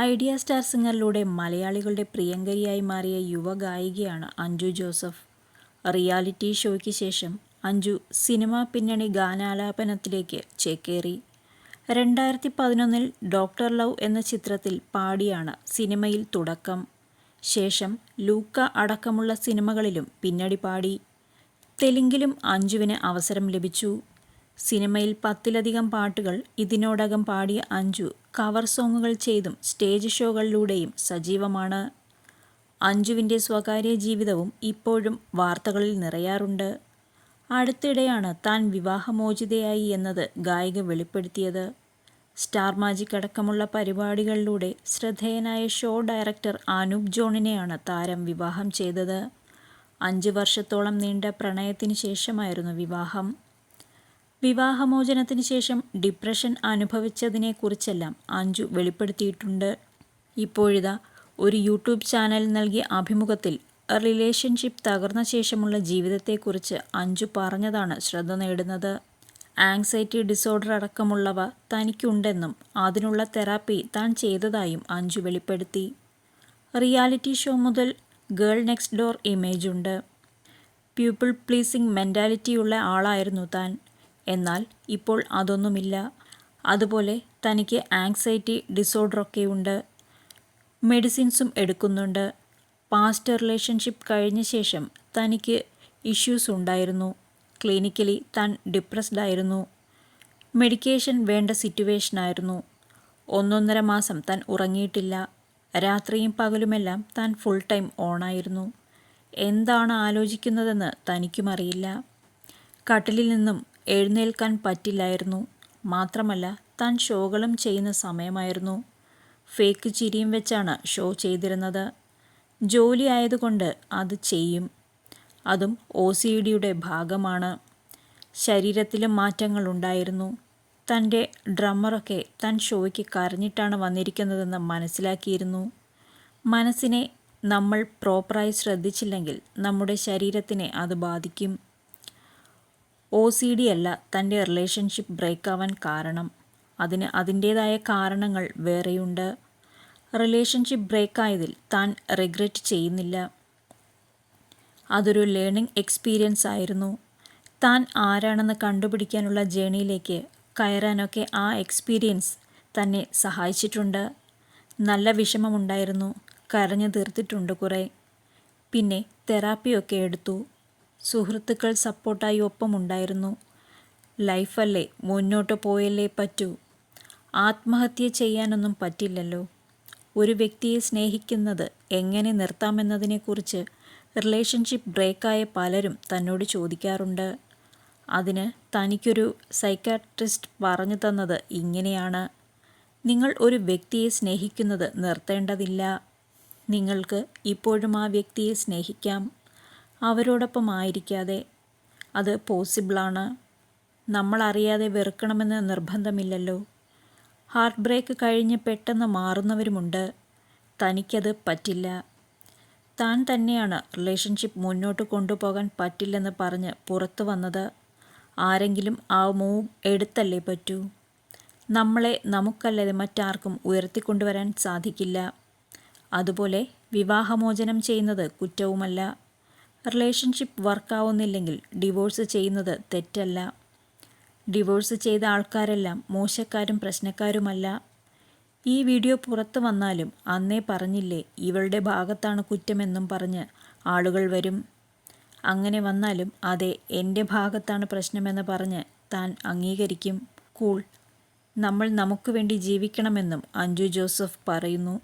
Idea star സിംഗറിലൂടെ മലയാളികളുടെ പ്രിയങ്കരിയായി മാറിയ യുവഗായികയാണ് Anju Joseph. Reality ഷോയ്ക്ക് ശേഷം അഞ്ജു സിനിമാ പിന്നണി ഗാനാലാപനത്തിലേക്ക് ചേക്കേറി. രണ്ടായിരത്തി പതിനൊന്നിൽ ഡോക്ടർ ലവ് എന്ന ചിത്രത്തിൽ പാടിയാണ് സിനിമയിൽ തുടക്കം. ശേഷം ലൂക്ക അടക്കമുള്ള സിനിമകളിലും പിന്നണി പാടി. തെലുങ്കിലും അഞ്ജുവിന് അവസരം ലഭിച്ചു. സിനിമയിൽ പത്തിലധികം പാട്ടുകൾ ഇതിനോടകം പാടിയ അഞ്ജു കവർ സോങ്ങുകൾ ചെയ്തും സ്റ്റേജ് ഷോകളിലൂടെയും സജീവമാണ്. അഞ്ജുവിന്റെ സ്വകാര്യ ജീവിതവും ഇപ്പോഴും വാർത്തകളിൽ നിറയാറുണ്ട്. അടുത്തിടെയാണ് താൻ വിവാഹമോചിതയായി എന്നത് ഗായിക വെളിപ്പെടുത്തിയത്. സ്റ്റാർ മാജിക് അടക്കമുള്ള പരിപാടികളിലൂടെ ശ്രദ്ധേയനായ ഷോ ഡയറക്ടർ അനൂപ് ജോണിനെയാണ് താരം വിവാഹം ചെയ്തത്. അഞ്ച് വർഷത്തോളം നീണ്ട പ്രണയത്തിന് ശേഷമായിരുന്നു വിവാഹം. വിവാഹമോചനത്തിന് ശേഷം ഡിപ്രഷൻ അനുഭവിച്ചതിനെക്കുറിച്ചെല്ലാം അഞ്ജു വെളിപ്പെടുത്തിയിട്ടുണ്ട്. ഇപ്പോഴിതാ ഒരു യൂട്യൂബ് ചാനൽ നൽകിയ അഭിമുഖത്തിൽ റിലേഷൻഷിപ്പ് തകർന്ന ശേഷമുള്ള ജീവിതത്തെക്കുറിച്ച് അഞ്ജു പറഞ്ഞതാണ് ശ്രദ്ധ നേടുന്നത്. ആങ്സൈറ്റി ഡിസോർഡർ അടക്കമുള്ളവ തനിക്കുണ്ടെന്നും അതിനുള്ള തെറാപ്പി താൻ ചെയ്തതായും അഞ്ജു വെളിപ്പെടുത്തി. റിയാലിറ്റി ഷോ മുതൽ ഗേൾ നെക്സ്റ്റ് ഡോർ ഇമേജ് ഉണ്ട്. പീപ്പിൾ പ്ലീസിംഗ് മെന്റാലിറ്റിയുള്ള ആളായിരുന്നു താൻ. എന്നാൽ ഇപ്പോൾ അതൊന്നുമില്ല. അതുപോലെ തനിക്ക് ആങ്സൈറ്റി ഡിസോർഡറൊക്കെ ഉണ്ട് മെഡിസിൻസും എടുക്കുന്നുണ്ട്. പാസ്റ്റ് റിലേഷൻഷിപ്പ് കഴിഞ്ഞ ശേഷം തനിക്ക് ഇഷ്യൂസ് ഉണ്ടായിരുന്നു ക്ലിനിക്കലി താൻ ഡിപ്രസ്ഡ് ആയിരുന്നു മെഡിക്കേഷൻ വേണ്ട സിറ്റുവേഷനായിരുന്നു. ഒന്നൊന്നര മാസം താൻ ഉറങ്ങിയിട്ടില്ല. രാത്രിയും പകലുമെല്ലാം താൻ ഫുൾ ടൈം ഓണായിരുന്നു. എന്താണ് ആലോചിക്കുന്നതെന്ന് തനിക്കുമറിയില്ല. കട്ടിലിൽ നിന്നും എഴുന്നേൽക്കാൻ പറ്റില്ലായിരുന്നു. മാത്രമല്ല താൻ ഷോകളും ചെയ്യുന്ന സമയമായിരുന്നു. ഫേക്ക് ചിരിയും വെച്ചാണ് ഷോ ചെയ്തിരുന്നത്. ജോലി ആയതുകൊണ്ട് അത് ചെയ്യും. അതും ഒ സി ഡിയുടെ ഭാഗമാണ്. ശരീരത്തിലും മാറ്റങ്ങളുണ്ടായിരുന്നു തന്റെ ഡ്രമ്മറൊക്കെ താൻ ഷോയ്ക്ക് കരഞ്ഞിട്ടാണ് വന്നിരിക്കുന്നതെന്ന് മനസ്സിലാക്കിയിരുന്നു. മനസ്സിനെ നമ്മൾ പ്രോപ്പറായി ശ്രദ്ധിച്ചില്ലെങ്കിൽ നമ്മുടെ ശരീരത്തിനെ അത് ബാധിക്കും. ഒ സി ഡി അല്ല തന്റെ റിലേഷൻഷിപ്പ് ബ്രേക്ക് ആവാൻ കാരണം. അതിന് അതിന്റേതായ കാരണങ്ങൾ വേറെയുണ്ട്. റിലേഷൻഷിപ്പ് ബ്രേക്ക് ആയതിൽ താൻ റിഗ്രറ്റ് ചെയ്യുന്നില്ല. അതൊരു ലേണിംഗ് എക്സ്പീരിയൻസ് ആയിരുന്നു. താൻ ആരാണെന്ന് കണ്ടുപിടിക്കാനുള്ള ജേണിയിലേക്ക് കയറാനൊക്കെ ആ എക്സ്പീരിയൻസ് തന്നെ സഹായിച്ചിട്ടുണ്ട്. നല്ല വിഷമമുണ്ടായിരുന്നു. കരഞ്ഞു തീർത്തിട്ടുണ്ട് കുറേ. പിന്നെ തെറാപ്പിയൊക്കെ എടുത്തു. സുഹൃത്തുക്കൾ സപ്പോർട്ടായി ഒപ്പമുണ്ടായിരുന്നു. ലൈഫല്ലേ മുന്നോട്ട് പോയല്ലേ പറ്റൂ. ആത്മഹത്യ ചെയ്യാനൊന്നും പറ്റില്ലല്ലോ. ഒരു വ്യക്തിയെ സ്നേഹിക്കുന്നത് എങ്ങനെ നിർത്താമെന്നതിനെക്കുറിച്ച് റിലേഷൻഷിപ്പ് ബ്രേക്കായ പലരും തന്നോട് ചോദിക്കാറുണ്ട്. അതിന് തനിക്കൊരു സൈക്കാട്രിസ്റ്റ് പറഞ്ഞു തന്നത് ഇങ്ങനെയാണ്. നിങ്ങൾ ഒരു വ്യക്തിയെ സ്നേഹിക്കുന്നത് നിർത്തേണ്ടതില്ല. നിങ്ങൾക്ക് ഇപ്പോഴും ആ വ്യക്തിയെ സ്നേഹിക്കാം. അവരോടൊപ്പം ആയിരിക്കാതെ അത് പോസിബിളാണ്. നമ്മളറിയാതെ വെറുക്കണമെന്ന് നിർബന്ധമില്ലല്ലോ. ഹാർട്ട് ബ്രേക്ക് കഴിഞ്ഞ് പെട്ടെന്ന് മാറുന്നവരുമുണ്ട്. തനിക്കത് പറ്റില്ല. താൻ തന്നെയാണ് റിലേഷൻഷിപ്പ് മുന്നോട്ട് കൊണ്ടുപോകാൻ പറ്റില്ലെന്ന് പറഞ്ഞ് പുറത്തു വന്നത്. ആരെങ്കിലും ആ മൂവ് എടുത്തല്ലേ പറ്റൂ? നമ്മളെ നമുക്കല്ലാതെ മറ്റാർക്കും ഉയർത്തിക്കൊണ്ടുവരാൻ സാധിക്കില്ല. അതുപോലെ വിവാഹമോചനം ചെയ്യുന്നത് കുറ്റവുമല്ല. റിലേഷൻഷിപ്പ് വർക്കാവുന്നില്ലെങ്കിൽ ഡിവോഴ്സ് ചെയ്യുന്നത് തെറ്റല്ല. ഡിവോഴ്സ് ചെയ്ത ആൾക്കാരെല്ലാം മോശക്കാരും പ്രശ്നക്കാരുമല്ല. ഈ വീഡിയോ പുറത്തു വന്നാലും അന്നേ പറഞ്ഞില്ലേ ഇവളുടെ ഭാഗത്താണ് കുറ്റമെന്നും പറഞ്ഞ് ആളുകൾ വരും. അങ്ങനെ വന്നാലും അതെ എന്റെ ഭാഗത്താണ് പ്രശ്നമെന്ന് പറഞ്ഞ് താൻ അംഗീകരിക്കും. കൂൾ. നമ്മൾ നമുക്ക് വേണ്ടി ജീവിക്കണമെന്നും അഞ്ജു ജോസഫ് പറയുന്നു.